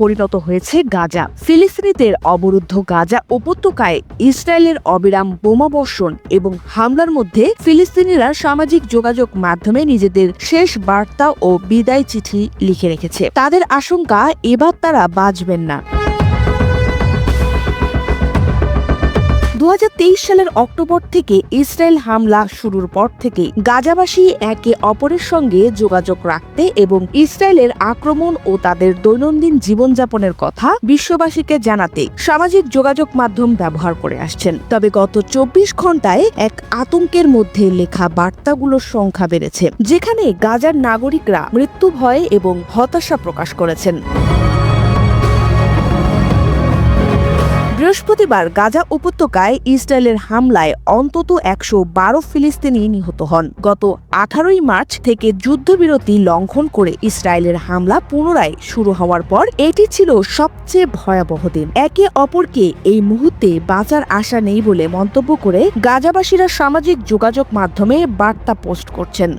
পরিণত হয়েছে গাজা। ফিলিস্তিনিদের অবরুদ্ধ গাজা উপত্যকায় ইসরায়েলের অবিরাম বোমাবর্ষণ এবং হামলার মধ্যে ফিলিস্তিনিরা সামাজিক যোগাযোগ মাধ্যমে নিজেদের শেষ বার্তা ও বিদায় চিঠি লিখে রেখেছে। তাদের আশঙ্কা, এবার তারা বাঁচবেন না। দু হাজার তেইশ সালের অক্টোবর থেকে ইসরায়েল হামলা শুরুর পর থেকে গাজাবাসী একে অপরের সঙ্গে যোগাযোগ রাখতে এবং ইসরায়েলের আক্রমণ ও তাদের দৈনন্দিন জীবনযাপনের কথা বিশ্ববাসীকে জানাতে সামাজিক যোগাযোগ মাধ্যম ব্যবহার করে আসছেন। তবে গত চব্বিশ ঘন্টায় এক আতঙ্কের মধ্যে লেখা বার্তাগুলোর সংখ্যা বেড়েছে, যেখানে গাজার নাগরিকরা মৃত্যু ভয় এবং হতাশা প্রকাশ করেছেন। বৃহস্পতিবার গাজা উপত্যকায় ইসরায়েলের হামলায় অন্তত একশো বারো ফিলিস্তিনি নিহত হন। গত আঠারোই মার্চ থেকে যুদ্ধবিরতি লঙ্ঘন করে ইসরায়েলের হামলা পুনরায় শুরু হওয়ার পর এটি ছিল সবচেয়ে ভয়াবহ দিন। একে অপরকে এই মুহূর্তে বাঁচার আশা নেই বলে মন্তব্য করে গাজাবাসীরা সামাজিক যোগাযোগ মাধ্যমে বার্তা পোস্ট করছেন।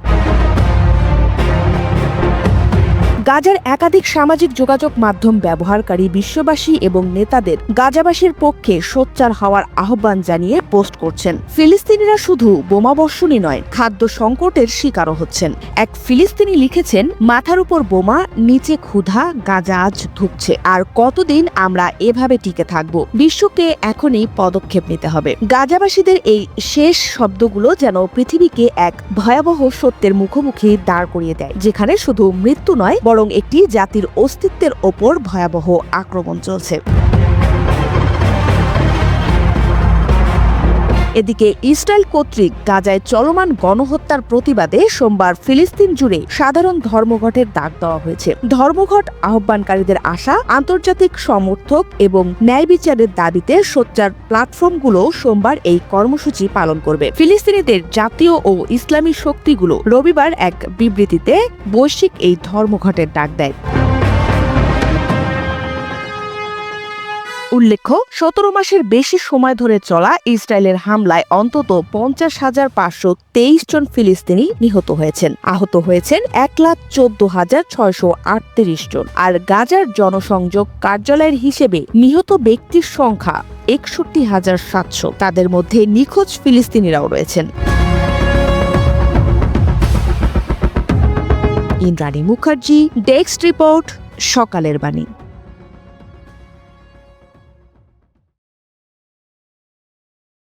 গাজার একাধিক সামাজিক যোগাযোগ মাধ্যম ব্যবহারকারী বিশ্ববাসী এবং নেতাদের গাজাবাসীর পক্ষে সোচ্চার হওয়ার আহ্বান জানিয়ে পোস্ট করছেন। ফিলিস্তিনিরা শুধু বোমাবর্ষণই নয়, খাদ্য সংকটের শিকারও হচ্ছেন। এক ফিলিস্তিনি লিখেছেন, মাথার উপর বোমা, নিচে ক্ষুধা, গাজা আজ ধুকছে। আর কতদিন আমরা এভাবে টিকে থাকব? বিশ্বকে এখনই পদক্ষেপ নিতে হবে। গাজাবাসীদের এই শেষ শব্দগুলো যেন পৃথিবীকে এক ভয়াবহ সত্যের মুখোমুখি দাঁড় করিয়ে দেয়, যেখানে শুধু মৃত্যু নয় বরং একটি জাতির অস্তিত্বের ওপর ভয়াবহ আক্রমণ চলছে। এদিকে ইসরায়েল কর্তৃক গাজায় চলমান গণহত্যার প্রতিবাদে সোমবার ফিলিস্তিন জুড়ে সাধারণ ধর্মঘটের ডাক দেওয়া হয়েছে। ধর্মঘট আহ্বানকারীদের আশা, আন্তর্জাতিক সমর্থক এবং ন্যায় বিচারের দাবিতে সোচ্চার প্ল্যাটফর্মগুলো সোমবার এই কর্মসূচি পালন করবে। ফিলিস্তিনিদের জাতীয় ও ইসলামী শক্তিগুলো রবিবার এক বিবৃতিতে বৈশ্বিক এই ধর্মঘটের ডাক দেয়। উল্লেখ্য, সতেরো মাসের বেশি সময় ধরে চলা ইসরায়েলের হামলায় অন্তত পঞ্চাশ হাজার পাঁচশো তেইশ জন ফিলিস্তিনি নিহত হয়েছেন। আহত হয়েছেন এক লাখ চোদ্দ হাজার ছয়শো আটত্রিশ জন। আর গাজার জনসংযোগ কার্যালয়ের হিসেবে নিহত ব্যক্তির সংখ্যা একষট্টি হাজার সাতশো। তাদের মধ্যে নিখোঁজ ফিলিস্তিনিরাও রয়েছেন। ইন্দ্রাণী মুখার্জি, ডেস্ক রিপোর্ট, সকালের বাণী।